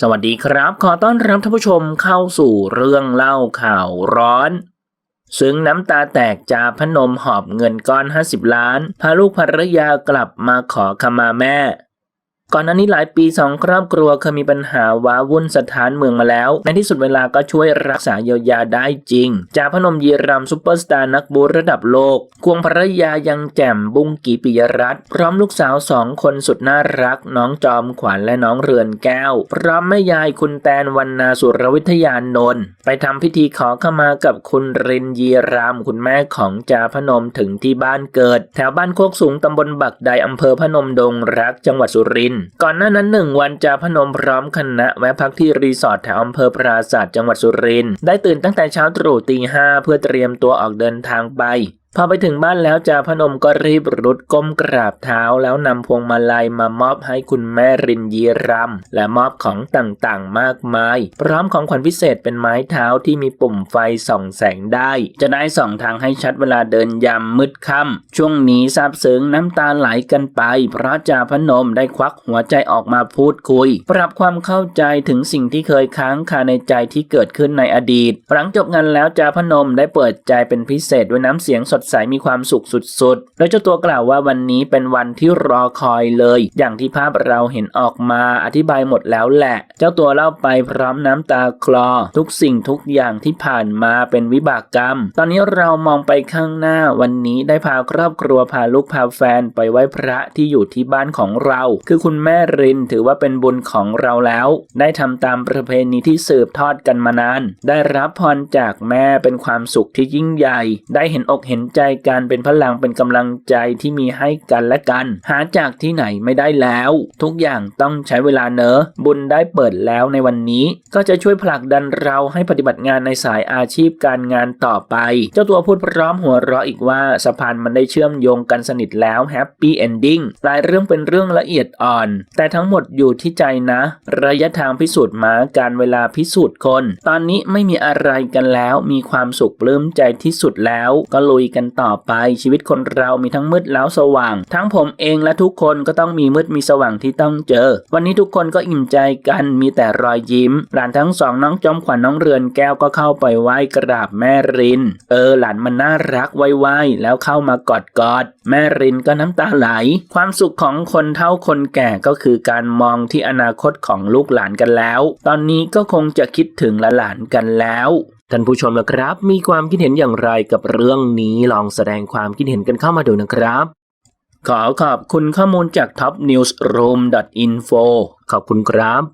สวัสดีครับ ขอต้อนรับท่านผู้ชมเข้าสู่เรื่องเล่าข่าวร้อน ซึ่งน้ำตาแตกจาพนมหอบเงินก้อน 50 ล้าน พาลูกภรรยากลับมาขอขมาแม่ ก่อนหน้านี้หลายปีสองครอบครัวเคยมีปัญหาว้าวุ่นสถานเมืองมาแล้ว ในที่สุดเวลาก็ช่วยรักษาเยียวยาได้จริง จาพนมยีรำซุปเปอร์สตาร์นักบูระดับโลก ควงภรรยายังแจ่มบุ้งกีปิยรัตน์พร้อมลูกสาวสองคนสุดน่ารัก น้องจอมขวัญและน้องเรือนแก้ว พร้อมแม่ยายคุณแตนวันนาสุรวิทยานนท์ไปทำพิธีขอขมากับคุณรินยีรามคุณแม่ของจาพนมถึงที่บ้านเกิด แถวบ้านโคกสูงตำบลบักใดอำเภอพนมดงรักจังหวัดสุรินทร์ก่อนหน้านั้นหนึ่งวันจาพนมพร้อมคณะแวะพักที่รีสอร์ทแถวอำเภอปราศาสตร์จังหวัดสุรินทร์ได้ตื่นตั้งแต่เช้าตรู่ตีห้าเพื่อเตรียมตัวออกเดินทางไปพอไปถึงบ้านแล้วจ่าพนมก็รีบรุดก้มกราบเท้าแล้วนำพวงมาลัยมามอบให้คุณแม่รินยีรำและมอบของต่างๆมากมาย พร้อมของขวัญพิเศษเป็นไม้เท้าที่มีปุ่มไฟส่องแสงได้ จะได้ส่องทางให้ชัดเวลาเดินยามมืดค่ำช่วงนี้ซาบซึ้งน้ำตาไหลกันไป เพราะจ่าพนมได้ควักหัวใจออกมาพูดคุย ปรับความเข้าใจถึงสิ่งที่เคยค้างคาในใจที่เกิดขึ้นในอดีต หลังจบงานแล้วจ่าพนมได้เปิดใจเป็นพิเศษด้วยน้ำเสียงสดใสมีความสุขสุดๆ โดยเจ้าตัวกล่าวว่าวันนี้เป็นวันที่รอคอยเลย อย่างที่ภาพเราเห็นออกมาอธิบายหมดแล้วแหละ เจ้าตัวเล่าไปพร้อมน้ำตาคลอ ทุกสิ่งทุกอย่างที่ผ่านมาเป็นวิบากกรรม ตอนนี้เรามองไปข้างหน้าวันนี้ได้พาครอบครัวพาลูกพาแฟนไปไหว้พระที่อยู่ที่บ้านของเรา คือคุณแม่รินถือว่าเป็นบุญของเราแล้ว ได้ทำตามประเพณีที่สืบทอดกันมานาน ได้รับพรจากแม่เป็นความสุขที่ยิ่งใหญ่ ได้เห็นอกเห็นใจกันเป็นพลังเป็นกำลังใจที่มีให้กันและกัน หาจากที่ไหนไม่ได้แล้ว ทุกอย่างต้องใช้เวลาเนอะบุญได้เปิดแล้วในวันนี้ ก็จะช่วยผลักดันเราให้ปฏิบัติงานในสายอาชีพการงานต่อไป เจ้าตัวพูดพร้อมหัวเราะอีกว่าสะพานมันได้เชื่อมโยงกันสนิทแล้วแฮปปี้เอนดิ้งหลายเรื่องเป็นเรื่องละเอียดอ่อน แต่ทั้งหมดอยู่ที่ใจนะ ระยะทางพิสูจน์มาการเวลาพิสูจน์คน ตอนนี้ไม่มีอะไรกันแล้วมีความสุขปลื้มใจที่สุดแล้ว ก็ลุยกันต่อไป ชีวิตคนเรามีทั้งมืดแล้วสว่าง ทั้งผมเองและทุกคนก็ต้องมีมืดมีสว่างที่ต้องเจอ วันนี้ทุกคนก็อิ่มใจกันมีแต่รอยยิ้ม หลานทั้งสองน้องจอมขวัญน้องเรือนแก้วก็เข้าไปไหว้กราบแม่ริน เออหลานมันน่ารักไหวๆแล้วเข้ามากอดกอด แม่รินก็น้ำตาไหล ความสุขของคนเฒ่าคนแก่ก็คือการมองที่อนาคตของลูกหลานกันแล้ว ตอนนี้ก็คงจะคิดถึงหลานกันแล้ว ท่านผู้ชมนะครับ มีความคิดเห็นอย่างไรกับเรื่องนี้ลองแสดงความคิดเห็นกันเข้ามาดูนะครับ ขอขอบคุณข้อมูลจาก topnewsroom.info ขอบคุณครับ